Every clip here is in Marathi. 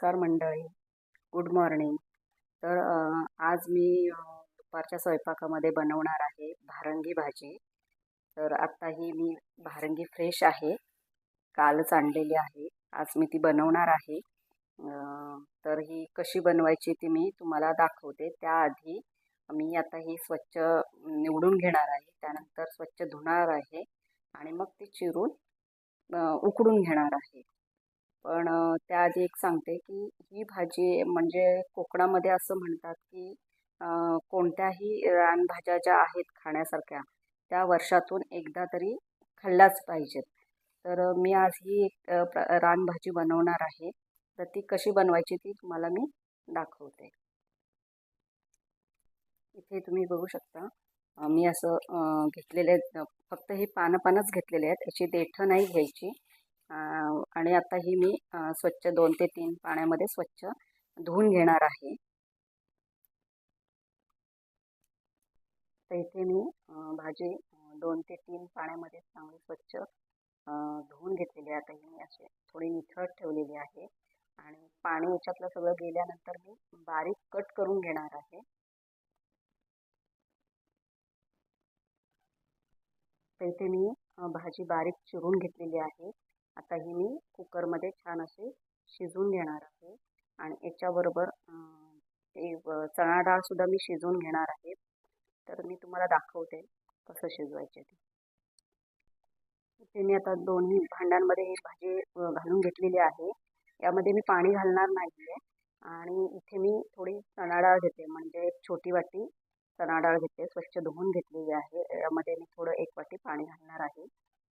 नमस्कार मंडळी. गुड मॉर्निंग तर आज मी दुपारच्या स्वयंपाकामध्ये बनवणार आहे भारंगी भाजी. तर आत्ता ही मी भारंगी फ्रेश आहे. कालच आणलेली आहे. आज मी ती बनवणार आहे. तर ही कशी बनवायची ती मी तुम्हाला दाखवते. त्याआधी मी आता ही स्वच्छ निवडून घेणार आहे. त्यानंतर स्वच्छ धुणार आहे आणि मग ती चिरून उकडून घेणार आहे. पण त्याआधी एक सांगते की ही भाजी म्हणजे कोकणामध्ये असं म्हणतात की कोणत्याही रानभाज्या ज्या आहेत खाण्यासारख्या त्या वर्षातून एकदा तरी खाल्ल्याच पाहिजेत. तर मी आज ही एक प्र रानभाजी बनवणार आहे. तर ती कशी बनवायची ती तुम्हाला मी दाखवते. इथे तुम्ही बघू शकता मी असं घेतलेले आहेत फक्त हे पानं पानच घेतलेले आहेत. याची देठं नाही घ्यायची. आणि आता ही मी स्वच्छ दोन ते तीन पाण्यामध्ये स्वच्छ धुवून घेणार आहे. तर इथे मी भाजी दोन ते तीन पाण्यामध्ये चांगली स्वच्छ धुवून घेतलेली आहे. आता ही मी असे थोडी निथळत ठेवलेली आहे. आणि पाणी याच्यातलं सगळं गेल्यानंतर मी बारीक कट करून घेणार आहे. तर इथे मी भाजी बारीक चिरून घेतलेली आहे. आता ही मी कुकरमध्ये छान असे शिजवून घेणार आहे. आणि याच्याबरोबर चणा डाळसुद्धा मी शिजवून घेणार आहे. तर मी तुम्हाला दाखवते कसं शिजवायचे ते. इथे मी आता दोन्ही भांड्यांमध्ये ही भाजी घालून घेतलेली आहे. यामध्ये मी पाणी घालणार नाही आहे आणि इथे मी थोडी चणा डाळ घेते. म्हणजे एक छोटी वाटी चणा डाळ घेते. स्वच्छ धुवून घेतलेली आहे. यामध्ये मी थोडं एक वाटी पाणी घालणार आहे.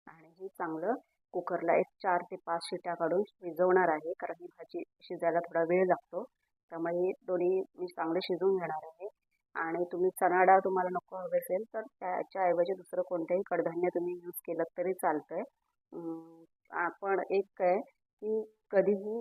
आणि ही चांगलं कुकरला एक चार ते पाच शिट्या काढून शिजवणार आहे. कारण ही भाजी शिजायला थोडा वेळ लागतो. त्यामुळे दोन्ही मी चांगले शिजवून घेणार आहे. आणि तुम्ही चणा डाळ तुम्हाला नको हवे असेल तर त्याच्याऐवजी दुसरं कोणतंही कडधान्य तुम्ही यूज केलं तरी चालतं आहे आपण एक आहे की कधीही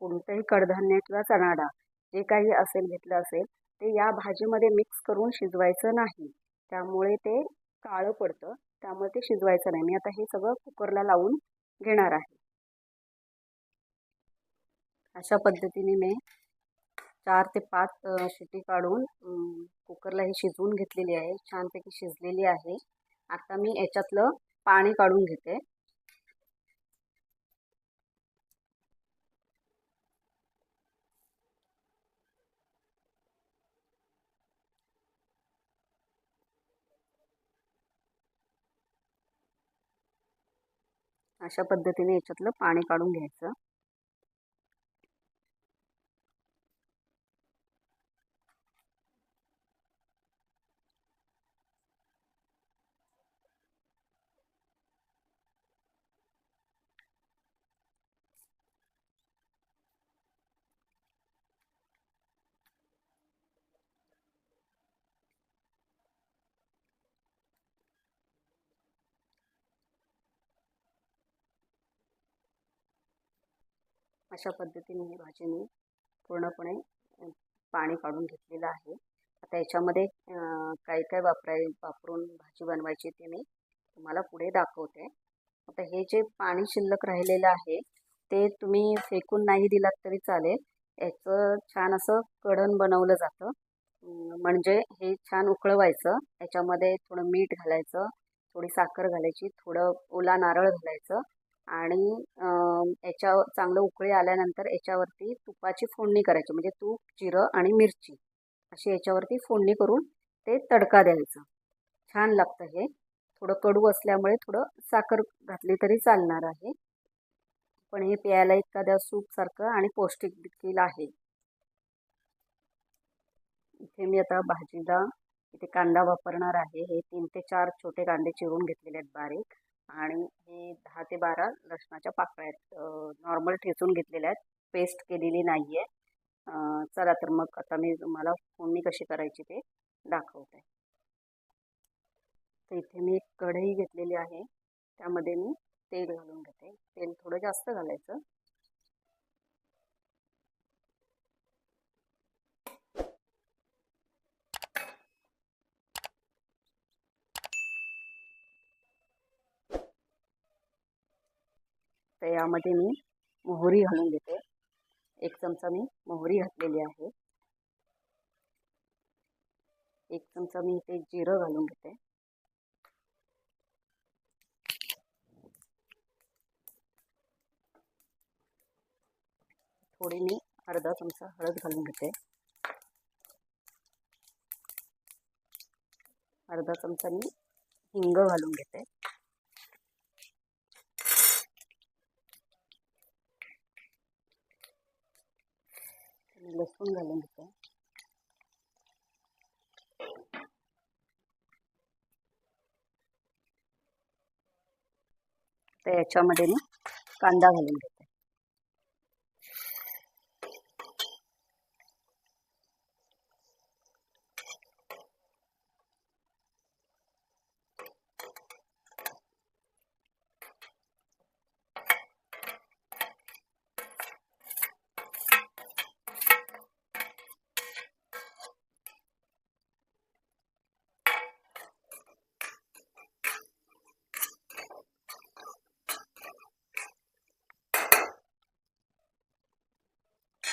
कोणतंही कडधान्य किंवा चणा डाळ जे काही असेल घेतलं असेल ते या भाजीमध्ये मिक्स करून शिजवायचं नाही. त्यामुळे ते काळं पडतं. त्यामुळे ते शिजवायचं नाही. मी आता हे सगळं कुकरला लावून घेणार आहे. अशा पद्धतीने मी चार ते पाच शिटी काढून कुकरला ही शिजवून घेतलेली आहे. छानपैकी शिजलेली आहे. आता मी याच्यातलं पाणी काढून घेते. अशा पद्धतीने याच्यातलं पाणी काढून घ्यायचं. अशा पद्धतीने ही भाजी मी पूर्णपणे पाणी काढून घेतलेलं आहे. आता याच्यामध्ये काय काय वापराय वापरून भाजी बनवायची ते मी तुम्हाला पुढे दाखवते. आता हे जे पाणी शिल्लक राहिलेलं आहे ते तुम्ही फेकून नाही दिलात तरी चालेल. याचं छान असं कढण बनवलं जातं. म्हणजे हे छान उकळवायचं याच्यामध्ये थोडं मीठ घालायचं थोडी साखर घालायची थोडं ओला नारळ घालायचं आणि याच्या चांगलं उकळी आल्यानंतर याच्यावरती तुपाची फोडणी करायची. म्हणजे तूप जिरं आणि मिरची अशी याच्यावरती फोडणी करून ते तडका द्यायचा. छान लागतं हे. थोडं कडू असल्यामुळे थोडं साखर घातली तरी चालणार आहे. पण हे प्यायला एखाद्या सूपसारखं आणि पौष्टिक देखील आहे. इथे मी आता भाजीला इथे कांदा वापरणार आहे. हे तीन ते चार छोटे कांदे चिरून घेतलेले आहेत बारीक. आणि हे दहा ते बारा लसणाच्या पाकळ्या आहेत नॉर्मल ठेचून घेतलेल्या आहेत. पेस्ट केलेली नाही आहे चला तर मग आता मी तुम्हाला फोडणी कशी करायची ते दाखवते. तर इथे मी एक कढई घेतलेली आहे. त्यामध्ये मी तेल घालून घेते. तेल थोडं जास्त घालायचं. तर यामध्ये मी मोहरी घालून घेते एक चमचा मी मोहरी घातलेली आहे. एक चमचा मी इथे जिरं घालून घेते. थोडी मी अर्धा चमचा हळद घालून घेते. अर्धा चमचा मी हिंग घालून घेते. लसूण घालून घेते तर याच्यामध्ये मी कांदा घालून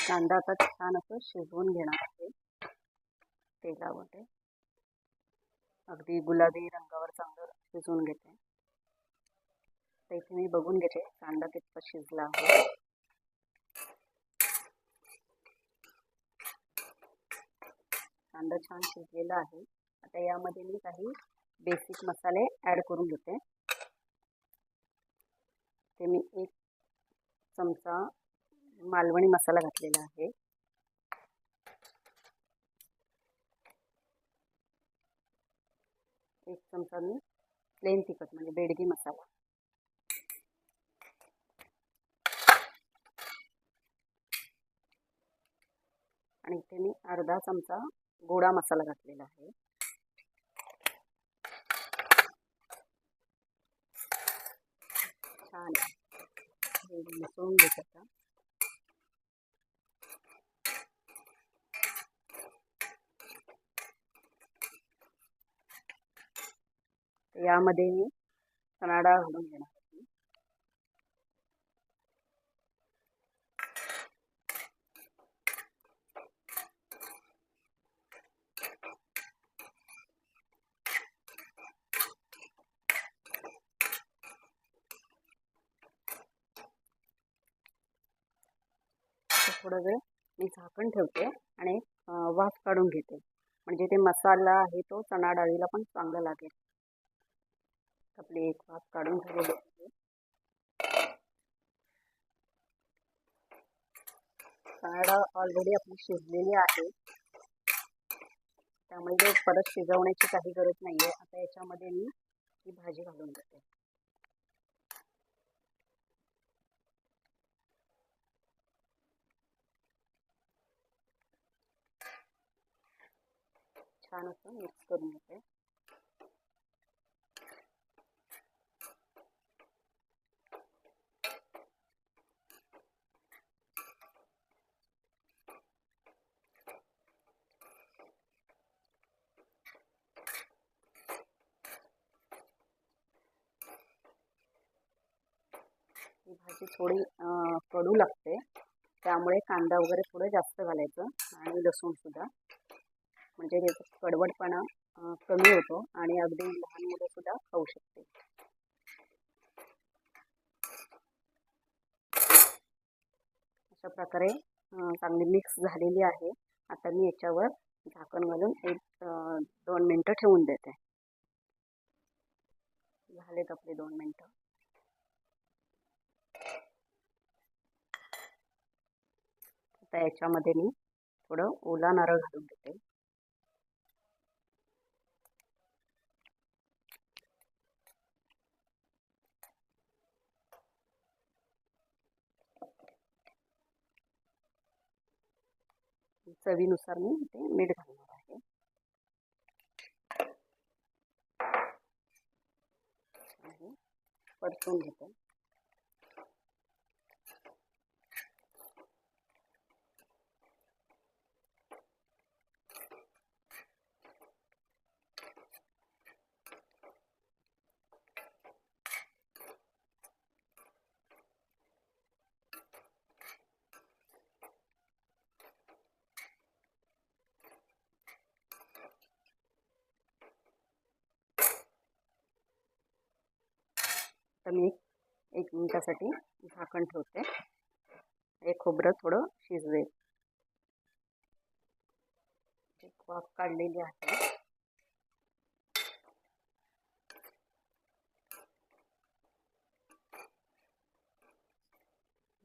कांदा आता छान असं शिजवून घेणार आहे. तेलामध्ये. अगदी गुलाबी रंगावर चांगलं शिजवून घेते. तर इथे मी बघून घेते कांदा कितपत शिजला आहे. कांदा छान शिजलेला आहे. आता यामध्ये मी काही बेसिक मसाले ॲड करून घेते. ते मी एक चमचा मालवणी मसाला घातलेला आहे. एक चमचा मी प्लेन तिखट म्हणजे बेडगी मसाला. आणि इथे मी अर्धा चमचा गोडा मसाला घातलेला आहे. छान. मिसळून घेत यामध्ये मी चणा घालून घेणार थोडा वेळ मी झाकण ठेवते आणि वाफ काढून घेते. म्हणजे ते मसाला आहे तो चणा डाळीला पण चांगला लागेल. कपडे एक वाफ काढून झालेली आहे ऑलरेडी आपली शिजलेली आहे. त्यामुळे परत शिजवण्याची काही गरज नाही आहे आता याच्यामध्ये मी ही भाजी घालून देते छान असं मिक्स करून घेते. ही भाजी थोडी कडू लागते. त्यामुळे कांदा वगैरे थोडं जास्त घालायचं आणि लसूणसुद्धा म्हणजे त्याचा कडवटपणा कमी होतो आणि अगदी लहान मुलंसुद्धा खाऊ शकते अशा प्रकारे चांगली मिक्स झालेली आहे. आता मी याच्यावर झाकण घालून एक दोन मिनटं ठेवून देते. झालेत आपले दोन मिनटं. आता याच्यामध्ये मी थोडं ओला नारळ घालून देते चवीनुसार मी इथे मीठ घालणार आहे. परतून घेते. आता मी एक मिनिटासाठी झाकण ठेवते. हे खोबरं थोडं शिजवेल. एक वाफ काढलेली आहे.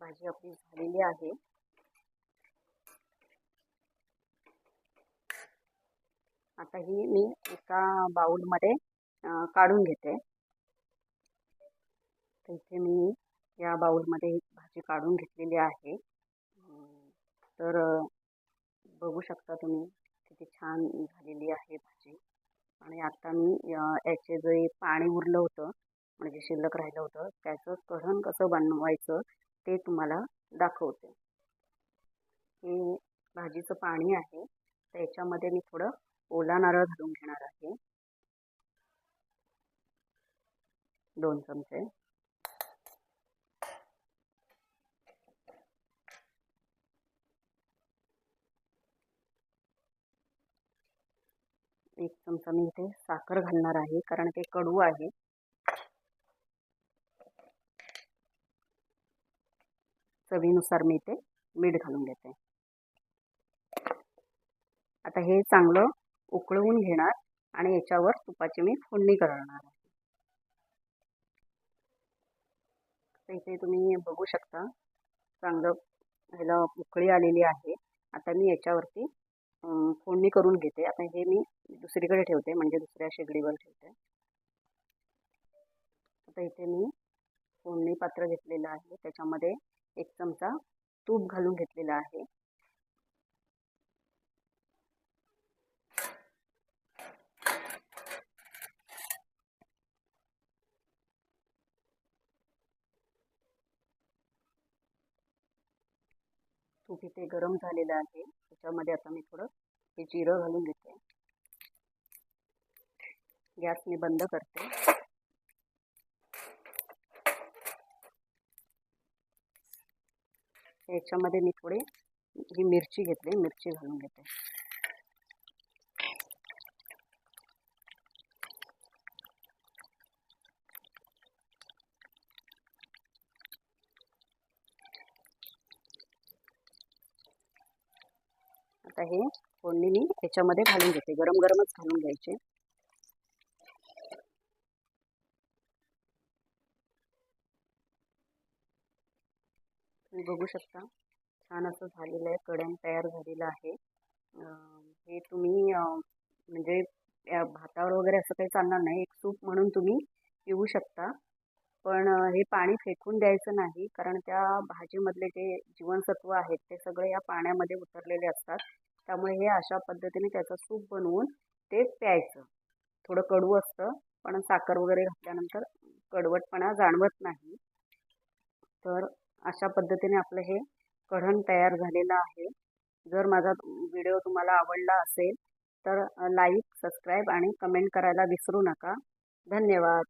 भाजी आपली झालेली आहे. आता ही मी एका बाउलमध्ये काढून घेते. तर इथे मी या बाऊलमध्ये भाजी काढून घेतलेली आहे. तर बघू शकता तुम्ही किती छान झालेली आहे भाजी. आणि आता मी याचे जे पाणी उरलं होतं म्हणजे शिल्लक राहिलं होतं त्याचं कढण कसं बनवायचं ते तुम्हाला दाखवते. हे भाजीचं पाणी आहे तर याच्यामध्ये मी थोडं ओला नारळ घालून घेणार आहे. दोन चमचे. एक चमचा मी इथे साखर घालणार आहे कारण ते कडू आहे. चवीनुसार मी इथे मीठ घालून घेते. आता हे चांगलं उकळवून घेणार आणि याच्यावर तुपाची मी फोडणी करणार आहे. तर इथे तुम्ही बघू शकता चांगलं ह्याला उकळी आलेली आहे. आता मी याच्यावरती फोडणी करून घेते. आता हे मी दुसरीकडे ठेवते म्हणजे दुसऱ्या शेगडीवर ठेवते. आता इथे मी फोडणी पात्र घेतलेलं आहे. त्याच्यामध्ये एक चमचा तूप घालून घेतलेलं आहे. तूप इथे गरम झालेलं आहे. त्याच्यामध्ये आता मी थोडं हे जिरं घालून घेते. गॅस मी बंद करते. याच्यामध्ये मी थोडी ही मिरची घेतली मिरची घालून घेते. आता हे फोडणी मी याच्यामध्ये घालून घेते. गरम गरमच घालून घ्यायचे. तुम्ही बघू शकता छान असं झालेलं आहे. कढण तयार झालेलं आहे. हे तुम्ही म्हणजे भातावर वगैरे असं काही चालणार नाही. एक सूप म्हणून तुम्ही पिऊ शकता. पण हे पाणी फेकून द्यायचं नाही. कारण त्या भाजीमधले जे जीवनसत्व आहेत ते सगळे या पाण्यामध्ये उतरलेले असतात. त्यामुळे हे अशा पद्धतीने त्याचं सूप बनवून ते प्यायचं. थोडं कडू असतं पण साखर वगैरे घातल्यानंतर कडवटपणा जाणवत नाही. तर अशा पद्धतीने आपलं हे कढण तयार झालेलं आहे. जर माझा व्हिडिओ तुम्हाला आवडला असेल तर लाईक सबस्क्राईब आणि कमेंट करायला विसरू नका. धन्यवाद.